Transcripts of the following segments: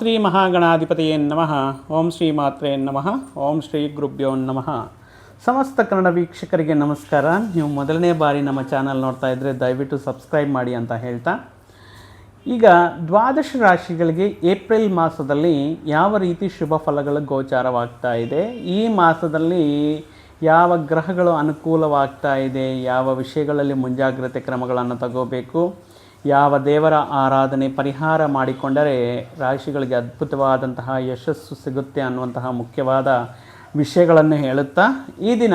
ಶ್ರೀ ಮಹಾಗಣಾಧಿಪತಿಯೇ ನಮಃ. ಓಂ ಶ್ರೀ ಮಾತ್ರೇ ನಮಃ. ಓಂ ಶ್ರೀ ಗುರುಭ್ಯೋ ನಮಃ. ಸಮಸ್ತ ಕನ್ನಡ ವೀಕ್ಷಕರಿಗೆ ನಮಸ್ಕಾರ. ನೀವು ಮೊದಲನೇ ಬಾರಿ ನಮ್ಮ ಚಾನಲ್ ನೋಡ್ತಾ ಇದ್ದರೆ ದಯವಿಟ್ಟು ಸಬ್ಸ್ಕ್ರೈಬ್ ಮಾಡಿ ಅಂತ ಹೇಳ್ತಾ. ಈಗ ದ್ವಾದಶ ರಾಶಿಗಳಿಗೆ ಏಪ್ರಿಲ್ ಮಾಸದಲ್ಲಿ ಯಾವ ರೀತಿ ಶುಭ ಫಲಗಳು ಗೋಚಾರವಾಗ್ತಾ ಇದೆ? ಈ ಮಾಸದಲ್ಲಿ ಯಾವ ಗ್ರಹಗಳು ಅನುಕೂಲವಾಗ್ತಾ ಇದೆ? ಯಾವ ವಿಷಯಗಳಲ್ಲಿ ಮುಂಜಾಗ್ರತೆ ಕ್ರಮಗಳನ್ನು ತಗೋಬೇಕು? ಯಾವ ದೇವರ ಆರಾಧನೆ ಪರಿಹಾರ ಮಾಡಿಕೊಂಡರೆ ರಾಶಿಗಳಿಗೆ ಅದ್ಭುತವಾದಂತಹ ಯಶಸ್ಸು ಸಿಗುತ್ತೆ ಅನ್ನುವಂತಹ ಮುಖ್ಯವಾದ ವಿಷಯಗಳನ್ನು ಹೇಳುತ್ತಾ, ಈ ದಿನ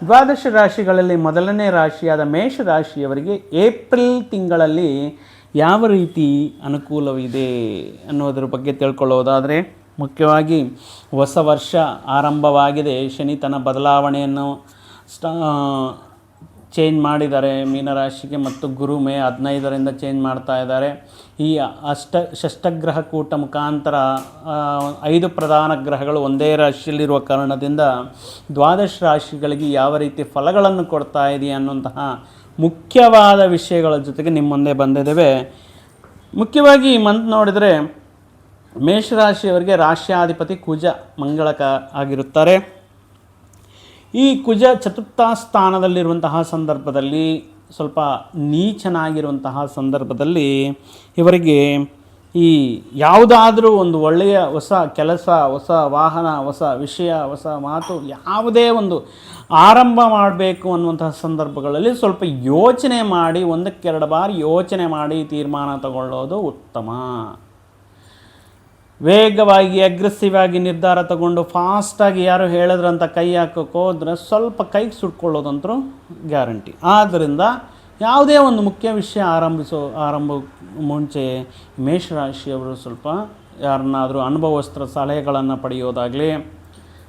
ದ್ವಾದಶ ರಾಶಿಗಳಲ್ಲಿ ಮೊದಲನೇ ರಾಶಿಯಾದ ಮೇಷ ರಾಶಿಯವರಿಗೆ ಏಪ್ರಿಲ್ ತಿಂಗಳಲ್ಲಿ ಯಾವ ರೀತಿ ಅನುಕೂಲವಿದೆ ಅನ್ನೋದ್ರ ಬಗ್ಗೆ ತಿಳ್ಕೊಳ್ಳೋದಾದರೆ, ಮುಖ್ಯವಾಗಿ ಹೊಸ ವರ್ಷ ಆರಂಭವಾಗಿದೆ. ಶನಿ ತನ್ನ ಬದಲಾವಣೆಯನ್ನು ಸ್ಟಾ ಚೇಂಜ್ ಮಾಡಿದ್ದಾರೆ ಮೀನರಾಶಿಗೆ ಮತ್ತು ಗುರು ಮೇ ಹದಿನೈದರಿಂದ ಚೇಂಜ್ ಮಾಡ್ತಾ ಇದ್ದಾರೆ. ಈ ಅಷ್ಟ ಷಷ್ಟಗ್ರಹ ಕೂಟ ಮುಖಾಂತರ ಐದು ಪ್ರಧಾನ ಗ್ರಹಗಳು ಒಂದೇ ರಾಶಿಯಲ್ಲಿರುವ ಕಾರಣದಿಂದ ದ್ವಾದಶ ರಾಶಿಗಳಿಗೆ ಯಾವ ರೀತಿ ಫಲಗಳನ್ನು ಕೊಡ್ತಾ ಇದೆಯಾ ಅನ್ನುವಂತಹ ಮುಖ್ಯವಾದ ವಿಷಯಗಳ ಜೊತೆಗೆ ನಿಮ್ಮ ಮುಂದೆ ಬಂದಿದ್ದೇವೆ ಮುಖ್ಯವಾಗಿ ಈ ಮಂತ್ ನೋಡಿದರೆ ಮೇಷರಾಶಿಯವರಿಗೆ ರಾಶ್ಯಾಧಿಪತಿ ಕುಜ ಮಂಗಳಕ ಆಗಿರುತ್ತಾರೆ. ಈ ಕುಜ ಚತುರ್ಥ ಸ್ಥಾನದಲ್ಲಿರುವಂತಹ ಸಂದರ್ಭದಲ್ಲಿ, ಸ್ವಲ್ಪ ನೀಚನಾಗಿರುವಂತಹ ಸಂದರ್ಭದಲ್ಲಿ ಇವರಿಗೆ ಈ ಯಾವುದಾದರೂ ಒಂದು ಒಳ್ಳೆಯ ಹೊಸ ಕೆಲಸ, ಹೊಸ ವಾಹನ, ಹೊಸ ವಿಷಯ, ಹೊಸ ಮಾತು ಯಾವುದೇ ಒಂದು ಆರಂಭ ಮಾಡಬೇಕು ಅನ್ನುವಂತಹ ಸಂದರ್ಭಗಳಲ್ಲಿ ಸ್ವಲ್ಪ ಯೋಚನೆ ಮಾಡಿ, ಒಂದಕ್ಕೆರಡು ಬಾರಿ ಯೋಚನೆ ಮಾಡಿ ತೀರ್ಮಾನ ತಗೊಳ್ಳೋದು ಉತ್ತಮ. ವೇಗವಾಗಿ ಅಗ್ರೆಸಿವ್ ಆಗಿ ನಿರ್ಧಾರ ತಗೊಂಡು ಫಾಸ್ಟಾಗಿ ಯಾರು ಹೇಳಿದ್ರಂತ ಕೈ ಹಾಕೋಕೆ ಹೋದ್ರೆ ಸ್ವಲ್ಪ ಕೈಗೆ ಸುಟ್ಕೊಳ್ಳೋದಂತರೂ ಗ್ಯಾರಂಟಿ ಆದ್ದರಿಂದ ಯಾವುದೇ ಒಂದು ಮುಖ್ಯ ವಿಷಯ ಆರಂಭಿಸೋ, ಆರಂಭ ಮುಂಚೆ ಮೇಷರಾಶಿಯವರು ಸ್ವಲ್ಪ ಯಾರನ್ನಾದರೂ ಅನುಭವಸ್ತ್ರ ಸಲಹೆಗಳನ್ನು ಪಡೆಯೋದಾಗಲಿ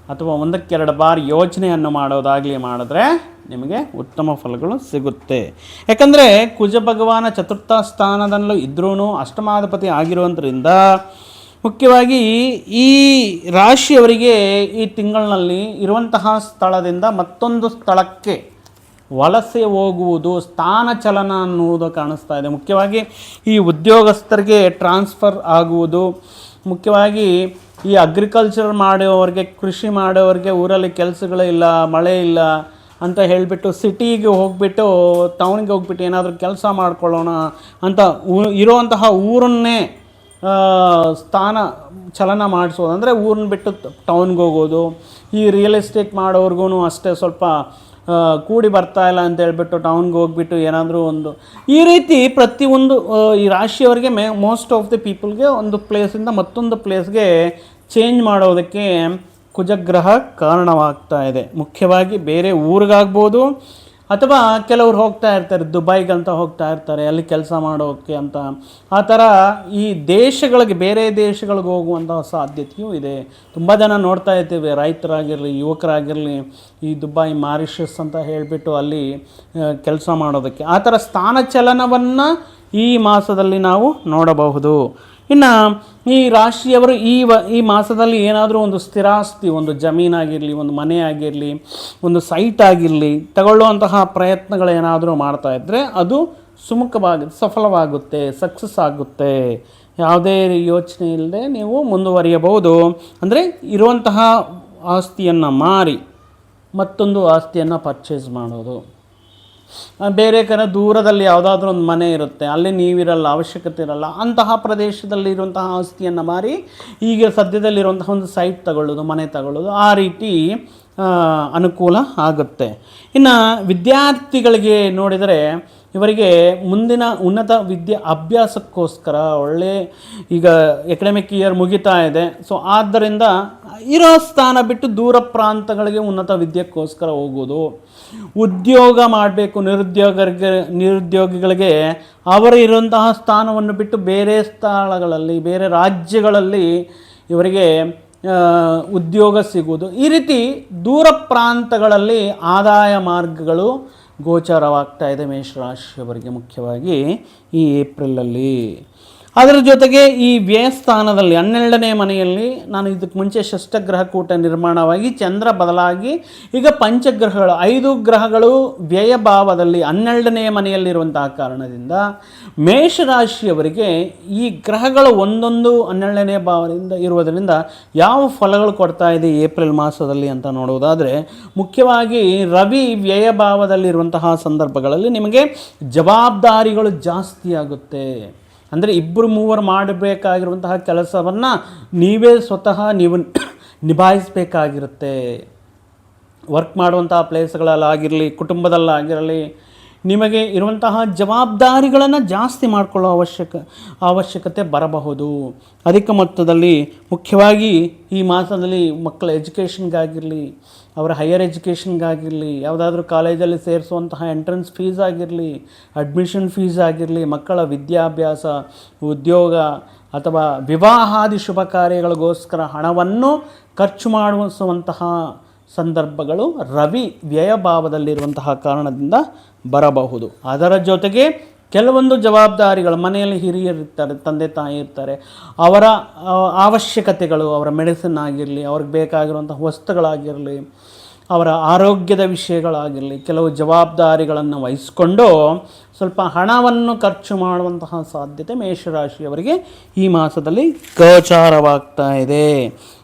ಅಥವಾ ಒಂದಕ್ಕೆರಡು ಬಾರಿ ಯೋಚನೆಯನ್ನು ಮಾಡೋದಾಗಲಿ ಮಾಡಿದ್ರೆ ನಿಮಗೆ ಉತ್ತಮ ಫಲಗಳು ಸಿಗುತ್ತೆ. ಯಾಕಂದರೆ ಕುಜ ಭಗವಾನ ಚತುರ್ಥ ಸ್ಥಾನದಲ್ಲೂ ಇದ್ರೂ ಅಷ್ಟಮಾಧಿಪತಿ ಆಗಿರುವುದರಿಂದ ಮುಖ್ಯವಾಗಿ ಈ ರಾಶಿಯವರಿಗೆ ಈ ತಿಂಗಳಿನಲ್ಲಿ ಇರುವಂತಹ ಸ್ಥಳದಿಂದ ಮತ್ತೊಂದು ಸ್ಥಳಕ್ಕೆ ವಲಸೆ ಹೋಗುವುದು, ಸ್ಥಾನ ಚಲನ ಅನ್ನುವುದು ಕಾಣಿಸ್ತಾ ಇದೆ. ಮುಖ್ಯವಾಗಿ ಈ ಉದ್ಯೋಗಸ್ಥರಿಗೆ ಟ್ರಾನ್ಸ್ಫರ್ ಆಗುವುದು, ಮುಖ್ಯವಾಗಿ ಈ ಅಗ್ರಿಕಲ್ಚರ್ ಮಾಡೋವ್ರಿಗೆ ಕೃಷಿ ಮಾಡೋವ್ರಿಗೆ ಊರಲ್ಲಿ ಕೆಲಸಗಳೇ ಇಲ್ಲ, ಮಳೆ ಇಲ್ಲ ಅಂತ ಹೇಳಿಬಿಟ್ಟು ಸಿಟಿಗೆ ಹೋಗಿಬಿಟ್ಟು ಟೌನಿಗೆ ಹೋಗ್ಬಿಟ್ಟು ಏನಾದರೂ ಕೆಲಸ ಮಾಡ್ಕೊಳ್ಳೋಣ ಅಂತ ಇರುವಂತಹ ಊರನ್ನೇ ಸ್ಥಾನ ಚಲನ ಮಾಡಿಸೋದು. ಅಂದರೆ ಊರನ್ನ ಬಿಟ್ಟು ಟೌನ್ಗೆ ಹೋಗೋದು. ಈ ರಿಯಲ್ ಎಸ್ಟೇಟ್ ಮಾಡೋರ್ಗೂ ಅಷ್ಟೇ ಸ್ವಲ್ಪ ಕೂಡಿ ಬರ್ತಾ ಇಲ್ಲ ಅಂತ ಹೇಳ್ಬಿಟ್ಟು ಟೌನ್ಗೆ ಹೋಗ್ಬಿಟ್ಟು ಏನಾದರೂ ಒಂದು, ಈ ರೀತಿ ಪ್ರತಿಯೊಂದು ಈ ರಾಶಿಯವರಿಗೆ ಮೇ ಮೋಸ್ಟ್ ಆಫ್ ದಿ ಪೀಪಲ್ಗೆ ಒಂದು ಪ್ಲೇಸಿಂದ ಮತ್ತೊಂದು ಪ್ಲೇಸ್ಗೆ ಚೇಂಜ್ ಮಾಡೋದಕ್ಕೆ ಕುಜಗ್ರಹ ಕಾರಣವಾಗ್ತಾ ಇದೆ. ಮುಖ್ಯವಾಗಿ ಬೇರೆ ಊರಿಗಾಗ್ಬೋದು ಅಥವಾ ಕೆಲವರು ಹೋಗ್ತಾ ಇರ್ತಾರೆ, ದುಬೈಗಂತ ಹೋಗ್ತಾ ಇರ್ತಾರೆ, ಅಲ್ಲಿ ಕೆಲಸ ಮಾಡೋಕ್ಕೆ ಅಂತ. ಆ ಥರ ಈ ದೇಶಗಳಿಗೆ, ಬೇರೆ ದೇಶಗಳಿಗೆ ಹೋಗುವಂತಹ ಸಾಧ್ಯತೆಯೂ ಇದೆ. ತುಂಬ ಜನ ನೋಡ್ತಾ ಇರ್ತೀವಿ ರೈತರಾಗಿರಲಿ, ಯುವಕರಾಗಿರಲಿ, ಈ ದುಬೈ ಮಾರಿಷಸ್ ಅಂತ ಹೇಳಿಬಿಟ್ಟು ಅಲ್ಲಿ ಕೆಲಸ ಮಾಡೋದಕ್ಕೆ. ಆ ಥರ ಸ್ಥಾನಚಲನವನ್ನು ಈ ಮಾಸದಲ್ಲಿ ನಾವು ನೋಡಬಹುದು. ಇನ್ನು ಈ ರಾಶಿಯವರು ಈ ವ, ಈ ಮಾಸದಲ್ಲಿ ಏನಾದರೂ ಒಂದು ಸ್ಥಿರಾಸ್ತಿ, ಒಂದು ಜಮೀನಾಗಿರಲಿ ಒಂದು ಮನೆ ಆಗಿರಲಿ, ಒಂದು ಸೈಟ್ ಆಗಿರಲಿ, ತಗೊಳ್ಳುವಂತಹ ಪ್ರಯತ್ನಗಳೇನಾದರೂ ಮಾಡ್ತಾ ಇದ್ದರೆ ಅದು ಸುಮುಖವಾಗಿ, ಸಫಲವಾಗುತ್ತೆ ಸಕ್ಸಸ್ ಆಗುತ್ತೆ. ಯಾವುದೇ ಯೋಚನೆ ಇಲ್ಲದೆ ನೀವು ಮುಂದುವರಿಯಬಹುದು. ಅಂದರೆ ಇರುವಂತಹ ಆಸ್ತಿಯನ್ನು ಮಾರಿ ಮತ್ತೊಂದು ಆಸ್ತಿಯನ್ನು ಪರ್ಚೇಸ್ ಮಾಡೋದು. ಬೇರೆ ಕಡೆ ದೂರದಲ್ಲಿ ಯಾವುದಾದ್ರೂ ಒಂದು ಮನೆ ಇರುತ್ತೆ, ಅಲ್ಲಿ ನೀವಿರಲ್ಲ, ಅವಶ್ಯಕತೆ ಇರಲ್ಲ, ಅಂತಹ ಪ್ರದೇಶದಲ್ಲಿ ಇರುವಂತಹ ಆಸ್ತಿಯನ್ನು ಮಾರಿ ಈಗ ಸದ್ಯದಲ್ಲಿರುವಂತಹ ಒಂದು ಸೈಟ್ ತಗೊಳ್ಳೋದು, ಮನೆ ತಗೊಳ್ಳೋದು, ಆ ರೀತಿ ಅನುಕೂಲ ಆಗುತ್ತೆ. ಇನ್ನು ವಿದ್ಯಾರ್ಥಿಗಳಿಗೆ ನೋಡಿದರೆ ಇವರಿಗೆ ಮುಂದಿನ ಉನ್ನತ ವಿದ್ಯೆ ಅಭ್ಯಾಸಕ್ಕೋಸ್ಕರ ಒಳ್ಳೆ ಈಗ ಎಕಡೆಮಿಕ್ ಇಯರ್ ಮುಗಿತಾ ಇದೆ. ಸೊ ಆದ್ದರಿಂದ ಇರೋ ಸ್ಥಾನ ಬಿಟ್ಟು ದೂರ ಪ್ರಾಂತಗಳಿಗೆ ಉನ್ನತ ವಿದ್ಯೆಗೋಸ್ಕರ ಹೋಗೋದು, ಉದ್ಯೋಗ ಮಾಡಬೇಕು ನಿರುದ್ಯೋಗರಿಗೆ, ನಿರುದ್ಯೋಗಿಗಳಿಗೆ ಅವರು ಇರುವಂತಹ ಸ್ಥಾನವನ್ನು ಬಿಟ್ಟು ಬೇರೆ ಸ್ಥಳಗಳಲ್ಲಿ, ಬೇರೆ ರಾಜ್ಯಗಳಲ್ಲಿ ಇವರಿಗೆ ಉದ್ಯೋಗ ಸಿಗುವುದು. ಈ ರೀತಿ ದೂರ ಪ್ರಾಂತಗಳಲ್ಲಿ ಆದಾಯ ಮಾರ್ಗಗಳು ಗೋಚರವಾಗ್ತಾ ಇದೆ ಮೇಷರಾಶಿಯವರಿಗೆ ಮುಖ್ಯವಾಗಿ ಈ ಏಪ್ರಿಲಲ್ಲಿ. ಅದರ ಜೊತೆಗೆ ಈ ವ್ಯಯಸ್ಥಾನದಲ್ಲಿ, ಹನ್ನೆರಡನೇ ಮನೆಯಲ್ಲಿ ನಾನು ಇದಕ್ಕೆ ಮುಂಚೆ ಷಷ್ಠಗ್ರಹ ಕೂಟ ನಿರ್ಮಾಣವಾಗಿ ಚಂದ್ರ ಬದಲಾಗಿ ಈಗ ಪಂಚಗ್ರಹಗಳು, ಐದು ಗ್ರಹಗಳು ವ್ಯಯ ಭಾವದಲ್ಲಿ ಹನ್ನೆರಡನೇ ಮನೆಯಲ್ಲಿರುವಂತಹ ಕಾರಣದಿಂದ ಮೇಷರಾಶಿಯವರಿಗೆ ಈ ಗ್ರಹಗಳು ಒಂದೊಂದು ಹನ್ನೆರಡನೇ ಭಾವದಿಂದ ಇರುವುದರಿಂದ ಯಾವ ಫಲಗಳು ಕೊಡ್ತಾ ಇದೆ ಏಪ್ರಿಲ್ ಮಾಸದಲ್ಲಿ ಅಂತ ನೋಡುವುದಾದರೆ, ಮುಖ್ಯವಾಗಿ ರವಿ ವ್ಯಯ ಭಾವದಲ್ಲಿರುವಂತಹ ಸಂದರ್ಭಗಳಲ್ಲಿ ನಿಮಗೆ ಜವಾಬ್ದಾರಿಗಳು ಜಾಸ್ತಿ ಆಗುತ್ತೆ ಅಂದರೆ ಇಬ್ಬರು ಮೂವರು ಮಾಡಬೇಕಾಗಿರುವಂತಹ ಕೆಲಸವನ್ನು ನೀವೇ ಸ್ವತಃ ನೀವು ನಿಭಾಯಿಸಬೇಕಾಗಿರುತ್ತೆ. ವರ್ಕ್ ಮಾಡುವಂತಹ ಪ್ಲೇಸ್ಗಳಲ್ಲಾಗಿರಲಿ ಕುಟುಂಬದಲ್ಲಾಗಿರಲಿ ನಿಮಗೆ ಇರುವಂತಹ ಜವಾಬ್ದಾರಿಗಳನ್ನು ಜಾಸ್ತಿ ಮಾಡಿಕೊಳ್ಳೋ ಅವಶ್ಯಕ, ಅವಶ್ಯಕತೆ ಬರಬಹುದು. ಅಧಿಕ ಮೊತ್ತದಲ್ಲಿ ಮುಖ್ಯವಾಗಿ ಈ ಮಾಸದಲ್ಲಿ ಮಕ್ಕಳ ಎಜುಕೇಷನ್ಗಾಗಿರಲಿ, ಅವರ ಹೈಯರ್ ಎಜುಕೇಷನ್ಗಾಗಿರಲಿ, ಯಾವುದಾದ್ರೂ ಕಾಲೇಜಲ್ಲಿ ಸೇರಿಸುವಂತಹ ಎಂಟ್ರೆನ್ಸ್ ಫೀಸ್ ಆಗಿರಲಿ, ಅಡ್ಮಿಷನ್ ಫೀಸ್ ಆಗಿರಲಿ, ಮಕ್ಕಳ ವಿದ್ಯಾಭ್ಯಾಸ, ಉದ್ಯೋಗ ಅಥವಾ ವಿವಾಹಾದಿ ಶುಭ ಕಾರ್ಯಗಳಿಗೋಸ್ಕರ ಹಣವನ್ನು ಖರ್ಚು ಮಾಡಿಸುವಂತಹ ಸಂದರ್ಭಗಳು ರವಿ ವ್ಯಯಭಾವದಲ್ಲಿರುವಂತಹ ಕಾರಣದಿಂದ ಬರಬಹುದು. ಅದರ ಜೊತೆಗೆ ಕೆಲವೊಂದು ಜವಾಬ್ದಾರಿಗಳು ಮನೆಯಲ್ಲಿ ಹಿರಿಯರಿರ್ತಾರೆ, ತಂದೆ ತಾಯಿ ಇರ್ತಾರೆ, ಅವರ ಅವಶ್ಯಕತೆಗಳು, ಅವರ ಮೆಡಿಸಿನ್ ಆಗಿರಲಿ, ಅವ್ರಿಗೆ ಬೇಕಾಗಿರುವಂಥ ವಸ್ತುಗಳಾಗಿರಲಿ ಅವರ ಆರೋಗ್ಯದ ವಿಷಯಗಳಾಗಿರಲಿ, ಕೆಲವು ಜವಾಬ್ದಾರಿಗಳನ್ನು ವಹಿಸಿಕೊಂಡು ಸ್ವಲ್ಪ ಹಣವನ್ನು ಖರ್ಚು ಮಾಡುವಂತಹ ಸಾಧ್ಯತೆ ಮೇಷರಾಶಿಯವರಿಗೆ ಈ ಮಾಸದಲ್ಲಿ ಗೋಚಾರವಾಗ್ತಾ ಇದೆ.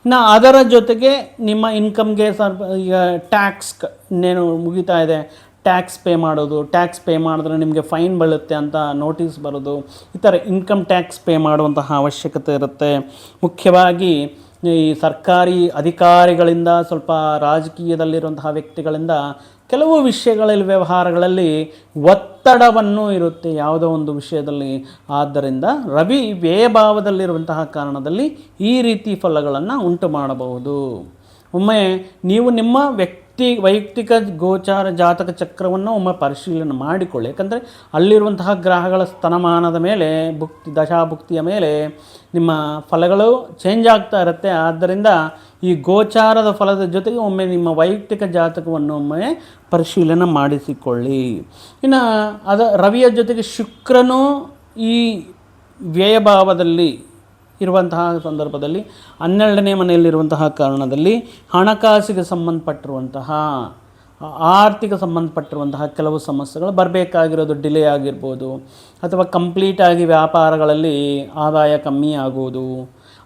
ಇನ್ನು ಅದರ ಜೊತೆಗೆ ನಿಮ್ಮ ಇನ್ಕಮ್ಗೆ ಸ್ವಲ್ಪ ಈಗ ಟ್ಯಾಕ್ಸ್ ಇನ್ನೇನು ಮುಗಿತಾ ಇದೆ. ಟ್ಯಾಕ್ಸ್ ಪೇ ಮಾಡೋದು, ಟ್ಯಾಕ್ಸ್ ಪೇ ಮಾಡಿದ್ರೆ ನಿಮಗೆ ಫೈನ್ ಬೀಳುತ್ತೆ ಅಂತ ನೋಟಿಸ್ ಬರೋದು, ಈ ಥರ ಇನ್ಕಮ್ ಟ್ಯಾಕ್ಸ್ ಪೇ ಮಾಡುವಂತಹ ಅವಶ್ಯಕತೆ ಇರುತ್ತೆ. ಮುಖ್ಯವಾಗಿ ಈ ಸರ್ಕಾರಿ ಅಧಿಕಾರಿಗಳಿಂದ, ಸ್ವಲ್ಪ ರಾಜಕೀಯದಲ್ಲಿರುವಂತಹ ವ್ಯಕ್ತಿಗಳಿಂದ ಕೆಲವು ವಿಷಯಗಳಲ್ಲಿ, ವ್ಯವಹಾರಗಳಲ್ಲಿ ಒತ್ತಡವನ್ನು ಇರುತ್ತೆ ಯಾವುದೋ ಒಂದು ವಿಷಯದಲ್ಲಿ. ಆದ್ದರಿಂದ ರವಿ ವ್ಯಯಭಾವದಲ್ಲಿರುವಂತಹ ಕಾರಣದಲ್ಲಿ ಈ ರೀತಿ ಫಲಗಳನ್ನು ಉಂಟು ಮಾಡಬಹುದು. ಒಮ್ಮೆ ನೀವು ನಿಮ್ಮ ವ್ಯಕ್ತಿ ವೈಯಕ್ತಿಕ ಗೋಚಾರ ಜಾತಕ ಚಕ್ರವನ್ನು ಒಮ್ಮೆ ಪರಿಶೀಲನೆ ಮಾಡಿಕೊಳ್ಳಿ. ಯಾಕಂದರೆ ಅಲ್ಲಿರುವಂತಹ ಗ್ರಹಗಳ ಸ್ಥಾನಮಾನದ ಮೇಲೆ, ಭುಕ್ತಿ, ದಶಾಭುಕ್ತಿಯ ಮೇಲೆ ನಿಮ್ಮ ಫಲಗಳು ಚೇಂಜ್ ಆಗ್ತಾ ಇರುತ್ತೆ. ಆದ್ದರಿಂದ ಈ ಗೋಚಾರದ ಫಲದ ಜೊತೆಗೆ ಒಮ್ಮೆ ನಿಮ್ಮ ವೈಯಕ್ತಿಕ ಜಾತಕವನ್ನು ಒಮ್ಮೆ ಪರಿಶೀಲನೆ ಮಾಡಿಸಿಕೊಳ್ಳಿ. ಇನ್ನು ಅದ ರವಿಯ ಜೊತೆಗೆ ಶುಕ್ರನು ಈ ವ್ಯಯಭಾವದಲ್ಲಿ ಇರುವಂತಹ ಸಂದರ್ಭದಲ್ಲಿ, ಹನ್ನೆರಡನೇ ಮನೆಯಲ್ಲಿರುವಂತಹ ಕಾರಣದಲ್ಲಿ ಹಣಕಾಸಿಗೆ ಸಂಬಂಧಪಟ್ಟಿರುವಂತಹ, ಆರ್ಥಿಕ ಸಂಬಂಧಪಟ್ಟಿರುವಂತಹ ಕೆಲವು ಸಮಸ್ಯೆಗಳು ಬರಬೇಕಾಗಿರೋದು ಡಿಲೇ ಆಗಿರ್ಬೋದು, ಅಥವಾ ಕಂಪ್ಲೀಟಾಗಿ ವ್ಯಾಪಾರಗಳಲ್ಲಿ ಆದಾಯ ಕಮ್ಮಿ ಆಗುವುದು,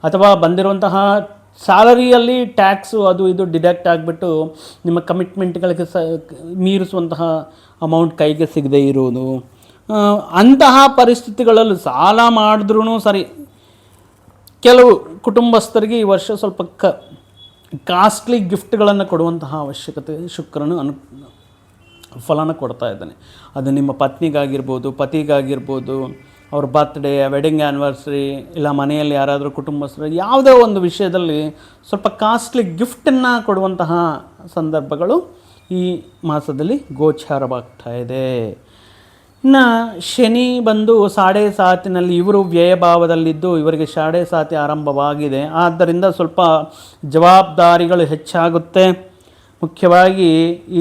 ಅಥವಾ ಬಂದಿರುವಂತಹ ಸ್ಯಾಲರಿಯಲ್ಲಿ ಟ್ಯಾಕ್ಸು ಅದು ಇದು ಡಿಡಕ್ಟ್ ಆಗಿಬಿಟ್ಟು ನಿಮ್ಮ ಕಮಿಟ್ಮೆಂಟ್ಗಳಿಗೆ ಸ, ಮೀರಿಸುವಂತಹ ಅಮೌಂಟ್ ಕೈಗೆ ಸಿಗದೇ ಇರೋದು ಅಂತಹ ಪರಿಸ್ಥಿತಿಗಳಲ್ಲೂ ಸಾಲ ಮಾಡಿದ್ರೂ ಸರಿ ಕೆಲವು ಕುಟುಂಬಸ್ಥರಿಗೆ ಈ ವರ್ಷ ಸ್ವಲ್ಪ ಕ, ಕಾಸ್ಟ್ಲಿ ಗಿಫ್ಟ್ಗಳನ್ನು ಕೊಡುವಂತಹ ಅವಶ್ಯಕತೆ ಶುಕ್ರನು ಅನು, ಫಲನ ಕೊಡ್ತಾ ಇದ್ದಾನೆ. ಅದು ನಿಮ್ಮ ಪತ್ನಿಗಾಗಿರ್ಬೋದು, ಪತಿಗಾಗಿರ್ಬೋದು, ಅವ್ರ ಬರ್ತ್ಡೇ ವೆಡ್ಡಿಂಗ್ ಆ್ಯನಿವರ್ಸರಿ ಇಲ್ಲ ಮನೆಯಲ್ಲಿ ಯಾರಾದರೂ ಕುಟುಂಬಸ್ಥರು, ಯಾವುದೇ ಒಂದು ವಿಷಯದಲ್ಲಿ ಸ್ವಲ್ಪ ಕಾಸ್ಟ್ಲಿ ಗಿಫ್ಟನ್ನು ಕೊಡುವಂತಹ ಸಂದರ್ಭಗಳು ಈ ಮಾಸದಲ್ಲಿ ಗೋಚಾರವಾಗ್ತಾ ಇದೆ. ಇನ್ನು ಶನಿ ಬಂದು ಸಾಡೆ ಸಾತಿನಲ್ಲಿ ಇವರು ವ್ಯಯಭಾವದಲ್ಲಿದ್ದು ಇವರಿಗೆ ಸಾಡೆ ಸಾತಿ ಆರಂಭವಾಗಿದೆ. ಆದ್ದರಿಂದ ಸ್ವಲ್ಪ ಜವಾಬ್ದಾರಿಗಳು ಹೆಚ್ಚಾಗುತ್ತೆ. ಮುಖ್ಯವಾಗಿ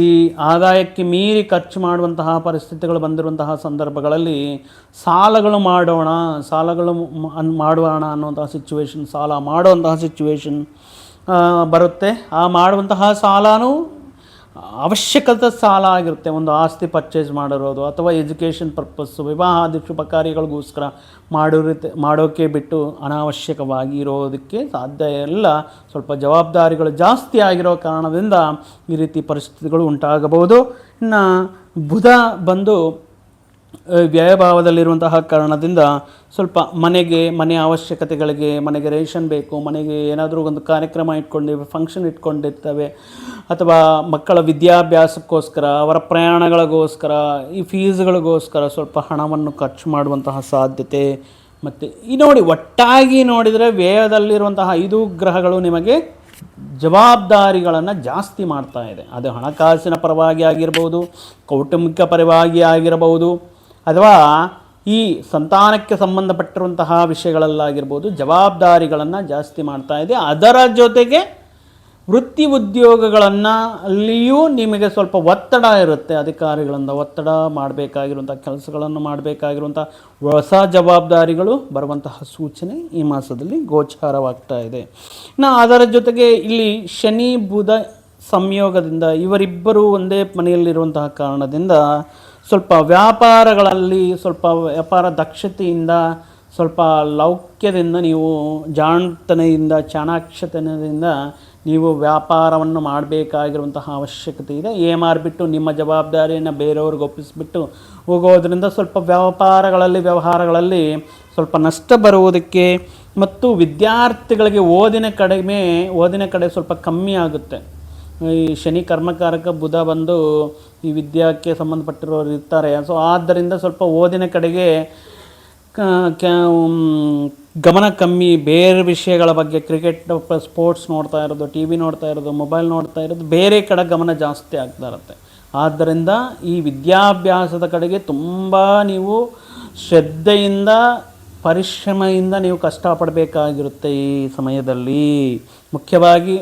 ಈ ಆದಾಯಕ್ಕೆ ಮೀರಿ ಖರ್ಚು ಮಾಡುವಂತಹ ಪರಿಸ್ಥಿತಿಗಳು ಬಂದಿರುವಂತಹ ಸಂದರ್ಭಗಳಲ್ಲಿ ಸಾಲಗಳು ಮಾಡೋಣ ಸಾಲಗಳು ಮಾಡೋಣ ಅನ್ನುವಂತಹ ಸಿಚುವೇಶನ್ ಸಾಲ ಮಾಡುವಂತಹ ಸಿಚುವೇಶನ್ ಬರುತ್ತೆ. ಆ ಮಾಡುವಂತಹ ಸಾಲನೂ ಅವಶ್ಯಕತೆ ಸಾಲ ಆಗಿರುತ್ತೆ ಒಂದು ಆಸ್ತಿ ಪರ್ಚೇಸ್ ಮಾಡಿರೋದು ಅಥವಾ ಎಜುಕೇಷನ್ ಪರ್ಪಸ್ಸು ವಿವಾಹಾದಿ ಶುಭ ಕಾರ್ಯಗಳಿಗೋಸ್ಕರ ಮಾಡಿರುತ್ತೆ ಮಾಡೋಕ್ಕೆ ಬಿಟ್ಟು ಅನಾವಶ್ಯಕವಾಗಿ ಇರೋದಕ್ಕೆ ಸಾಧ್ಯ ಇಲ್ಲ ಸ್ವಲ್ಪ ಜವಾಬ್ದಾರಿಗಳು ಜಾಸ್ತಿ ಆಗಿರೋ ಕಾರಣದಿಂದ ಈ ರೀತಿ ಪರಿಸ್ಥಿತಿಗಳು ಉಂಟಾಗಬಹುದು. ಇನ್ನು ಬುಧ ಬಂದು ವ್ಯಯಭಾವದಲ್ಲಿರುವಂತಹ ಕಾರಣದಿಂದ ಸ್ವಲ್ಪ ಮನೆಗೆ, ಮನೆ ಅವಶ್ಯಕತೆಗಳಿಗೆ, ಮನೆಗೆ ರೇಷನ್ ಬೇಕು, ಮನೆಗೆ ಏನಾದರೂ ಒಂದು ಕಾರ್ಯಕ್ರಮ ಇಟ್ಕೊಂಡಿವೆ ಫಂಕ್ಷನ್ ಇಟ್ಕೊಂಡಿರ್ತವೆ, ಅಥವಾ ಮಕ್ಕಳ ವಿದ್ಯಾಭ್ಯಾಸಕ್ಕೋಸ್ಕರ, ಅವರ ಪ್ರಯಾಣಗಳಿಗೋಸ್ಕರ, ಈ ಫೀಸ್ಗಳಿಗೋಸ್ಕರ ಸ್ವಲ್ಪ ಹಣವನ್ನು ಖರ್ಚು ಮಾಡುವಂತಹ ಸಾಧ್ಯತೆ. ಮತ್ತು, ಈ ನೋಡಿ, ಒಟ್ಟಾಗಿ ನೋಡಿದರೆ ವ್ಯಯದಲ್ಲಿರುವಂತಹ ಐದು ಗ್ರಹಗಳು ನಿಮಗೆ ಜವಾಬ್ದಾರಿಗಳನ್ನು ಜಾಸ್ತಿ ಮಾಡ್ತಾ ಇದೆ. ಅದು ಹಣಕಾಸಿನ ಪರವಾಗಿ ಆಗಿರ್ಬೋದು, ಕೌಟುಂಬಿಕ ಪರವಾಗಿ ಆಗಿರಬಹುದು ಅಥವಾ ಈ ಸಂತಾನಕ್ಕೆ ಸಂಬಂಧಪಟ್ಟಿರುವಂತಹ ವಿಷಯಗಳಲ್ಲಾಗಿರ್ಬೋದು ಜವಾಬ್ದಾರಿಗಳನ್ನು ಜಾಸ್ತಿ ಮಾಡ್ತಾ ಇದೆ. ಅದರ ಜೊತೆಗೆ ವೃತ್ತಿ ಉದ್ಯೋಗಗಳನ್ನು ಅಲ್ಲಿಯೂ ನಿಮಗೆ ಸ್ವಲ್ಪ ಒತ್ತಡ ಇರುತ್ತೆ. ಅಧಿಕಾರಿಗಳಿಂದ ಒತ್ತಡ ಮಾಡಬೇಕಾಗಿರುವಂಥ ಕೆಲಸಗಳನ್ನು ಮಾಡಬೇಕಾಗಿರುವಂಥ ಹೊಸ ಜವಾಬ್ದಾರಿಗಳು ಬರುವಂತಹ ಸೂಚನೆ ಈ ಮಾಸದಲ್ಲಿ ಗೋಚಾರವಾಗ್ತಾ ಇದೆ. ನಾ ಅದರ ಜೊತೆಗೆ ಇಲ್ಲಿ ಶನಿ, ಬುಧ ಸಂಯೋಗದಿಂದ ಇವರಿಬ್ಬರು ಒಂದೇ ಮನೆಯಲ್ಲಿರುವಂತಹ ಕಾರಣದಿಂದ ಸ್ವಲ್ಪ ವ್ಯಾಪಾರಗಳಲ್ಲಿ ಸ್ವಲ್ಪ ವ್ಯಾಪಾರ ದಕ್ಷತೆಯಿಂದ, ಸ್ವಲ್ಪ ಲೌಕ್ಯದಿಂದ ನೀವು ಜಾಣತನೆಯಿಂದ ಚಾಣಾಕ್ಷತನದಿಂದ ನೀವು ವ್ಯಾಪಾರವನ್ನು ಮಾಡಬೇಕಾಗಿರುವಂತಹ ಅವಶ್ಯಕತೆ ಇದೆ. ಏ ಮಾರಿಬಿಟ್ಟು ನಿಮ್ಮ ಜವಾಬ್ದಾರಿಯನ್ನು ಬೇರೆಯವ್ರಿಗೆ ಒಪ್ಪಿಸಿಬಿಟ್ಟು ಹೋಗೋದರಿಂದ ಸ್ವಲ್ಪ ವ್ಯಾಪಾರಗಳಲ್ಲಿ, ವ್ಯವಹಾರಗಳಲ್ಲಿ ಸ್ವಲ್ಪ ನಷ್ಟ ಬರುವುದಕ್ಕೆ ಮತ್ತು ವಿದ್ಯಾರ್ಥಿಗಳಿಗೆ ಓದಿನ ಕಡಿಮೆ, ಓದಿನ ಕಡೆ ಸ್ವಲ್ಪ ಕಮ್ಮಿ ಆಗುತ್ತೆ. ಈ ಶನಿ ಕರ್ಮಕಾರಕ ಬುಧ ಬಂದು ಈ ವಿದ್ಯಾಕ್ಕೆ ಸಂಬಂಧಪಟ್ಟಿರೋರು ಇರ್ತಾರೆ. ಸೊ ಆದ್ದರಿಂದ ಸ್ವಲ್ಪ ಓದಿನ ಕಡೆಗೆ ಗಮನ ಕಮ್ಮಿ, ಬೇರೆ ವಿಷಯಗಳ ಬಗ್ಗೆ ಕ್ರಿಕೆಟ್ ಸ್ಪೋರ್ಟ್ಸ್ ನೋಡ್ತಾ ಇರೋದು, ಟಿ ವಿ ನೋಡ್ತಾ ಇರೋದು, ಮೊಬೈಲ್ ನೋಡ್ತಾ ಇರೋದು, ಬೇರೆ ಕಡೆ ಗಮನ ಜಾಸ್ತಿ ಆಗ್ತಾ ಇರುತ್ತೆ ಆದ್ದರಿಂದ ಈ ವಿದ್ಯಾಭ್ಯಾಸದ ಕಡೆಗೆ ತುಂಬ ನೀವು ಶ್ರದ್ಧೆಯಿಂದ, ಪರಿಶ್ರಮದಿಂದ ನೀವು ಕಷ್ಟಪಡಬೇಕಾಗಿರುತ್ತೆ ಈ ಸಮಯದಲ್ಲಿ. ಮುಖ್ಯವಾಗಿ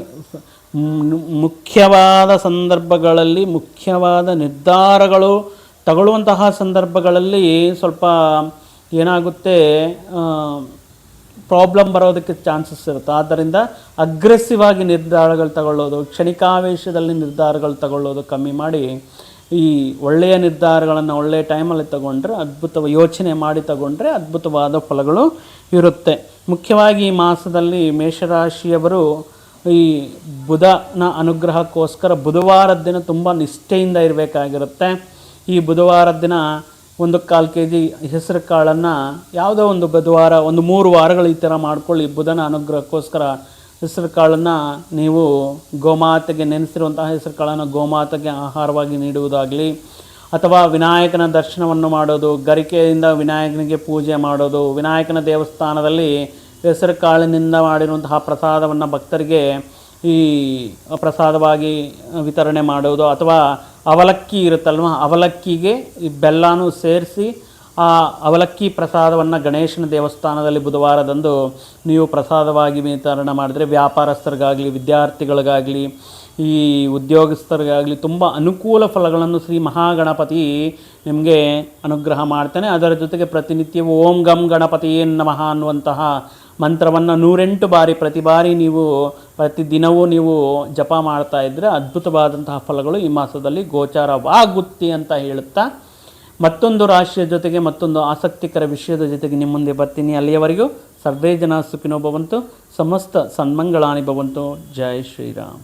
ಮುಖ್ಯವಾದ ಸಂದರ್ಭಗಳಲ್ಲಿ ಮುಖ್ಯವಾದ ನಿರ್ಧಾರಗಳು ತಗೊಳ್ಳುವಂತಹ ಸಂದರ್ಭಗಳಲ್ಲಿ ಸ್ವಲ್ಪ ಏನಾಗುತ್ತೆ ಪ್ರಾಬ್ಲಮ್ ಬರೋದಕ್ಕೆ ಚಾನ್ಸಸ್ ಇರುತ್ತೆ. ಆದ್ದರಿಂದ ಅಗ್ರೆಸಿವ್ ಆಗಿ ನಿರ್ಧಾರಗಳು ತಗೊಳ್ಳೋದು, ಕ್ಷಣಿಕಾವೇಶದಲ್ಲಿ ನಿರ್ಧಾರಗಳು ತಗೊಳ್ಳೋದು ಕಮ್ಮಿ ಮಾಡಿ, ಈ ಒಳ್ಳೆಯ ನಿರ್ಧಾರಗಳನ್ನು ಒಳ್ಳೆಯ ಟೈಮಲ್ಲಿ ತಗೊಂಡ್ರೆ ಅದ್ಭುತ ಯೋಚನೆ ಮಾಡಿ ತಗೊಂಡ್ರೆ ಅದ್ಭುತವಾದ ಫಲಗಳು ಇರುತ್ತೆ. ಮುಖ್ಯವಾಗಿ ಈ ಮಾಸದಲ್ಲಿ ಮೇಷರಾಶಿಯವರು ಈ ಬುಧನ ಅನುಗ್ರಹಕ್ಕೋಸ್ಕರ ಬುಧವಾರದ ದಿನ ತುಂಬ ನಿಷ್ಠೆಯಿಂದ ಇರಬೇಕಾಗಿರುತ್ತೆ. ಈ ಬುಧವಾರದ ದಿನ ಒಂದು ಕಾಲು ಕೆ ಜಿ ಹೆಸರು ಕಾಳನ್ನು ಯಾವುದೋ ಒಂದು ಬುಧವಾರ, ಒಂದು ಮೂರು ವಾರಗಳು ಈ ಥರ ಮಾಡ್ಕೊಳ್ಳಿ. ಬುಧನ ಅನುಗ್ರಹಕ್ಕೋಸ್ಕರ ಹೆಸರು ಕಾಳನ್ನು ನೀವು ಗೋಮಾತೆಗೆ ನೆನೆಸಿರುವಂತಹ ಹೆಸರು ಕಾಳನ್ನು ಗೋಮಾತೆಗೆ ಆಹಾರವಾಗಿ ನೀಡುವುದಾಗಲಿ, ಅಥವಾ ವಿನಾಯಕನ ದರ್ಶನವನ್ನು ಮಾಡೋದು, ಗರಿಕೆಯಿಂದ ವಿನಾಯಕನಿಗೆ ಪೂಜೆ ಮಾಡೋದು, ವಿನಾಯಕನ ದೇವಸ್ಥಾನದಲ್ಲಿ ಹೆಸರು ಕಾಳಿನಿಂದ ಮಾಡಿರುವಂತಹ ಪ್ರಸಾದವನ್ನು ಭಕ್ತರಿಗೆ ಈ ಪ್ರಸಾದವಾಗಿ ವಿತರಣೆ ಮಾಡೋದು ಅಥವಾ ಅವಲಕ್ಕಿ ಇರುತ್ತಲ್ವ, ಅವಲಕ್ಕಿಗೆ ಈ ಬೆಲ್ಲನೂ ಸೇರಿಸಿ ಆ ಅವಲಕ್ಕಿ ಪ್ರಸಾದವನ್ನು ಗಣೇಶನ ದೇವಸ್ಥಾನದಲ್ಲಿ ಬುಧವಾರದಂದು ನೀವು ಪ್ರಸಾದವಾಗಿ ವಿತರಣೆ ಮಾಡಿದರೆ ವ್ಯಾಪಾರಸ್ಥರಿಗಾಗಲಿ, ವಿದ್ಯಾರ್ಥಿಗಳಿಗಾಗಲಿ, ಈ ಉದ್ಯೋಗಸ್ಥರಿಗಾಗಲಿ ತುಂಬ ಅನುಕೂಲ ಫಲಗಳನ್ನು ಶ್ರೀ ಮಹಾಗಣಪತಿ ನಿಮಗೆ ಅನುಗ್ರಹ ಮಾಡ್ತಾನೆ. ಅದರ ಜೊತೆಗೆ ಪ್ರತಿನಿತ್ಯ ಓಂ ಗಂ ಗಣಪತಿ ನಮಃ ಅನ್ನುವಂತಹ ಮಂತ್ರವನ್ನು ನೂರೆಂಟು ಬಾರಿ ಪ್ರತಿ ಬಾರಿ ನೀವು ಪ್ರತಿದಿನವೂ ನೀವು ಜಪ ಮಾಡ್ತಾ ಇದ್ದರೆ ಅದ್ಭುತವಾದಂತಹ ಫಲಗಳು ಈ ಮಾಸದಲ್ಲಿ ಗೋಚಾರವಾಗುತ್ತಿ ಅಂತ ಹೇಳುತ್ತಾ. ಮತ್ತೊಂದು ರಾಶಿಯ ಜೊತೆಗೆ ಮತ್ತೊಂದು ಆಸಕ್ತಿಕರ ವಿಷಯದ ಜೊತೆಗೆ ನಿಮ್ಮ ಮುಂದೆ ಬರ್ತೀನಿ ಅಲ್ಲಿಯವರೆಗೂ. ಸರ್ವೇ ಜನ ಸುಖಿನೋ ಭವಂತು. ಸಮಸ್ತ ಸನ್ಮಂಗಳಾನಿ ಭವಂತು. ಜಯ ಶ್ರೀರಾಮ್.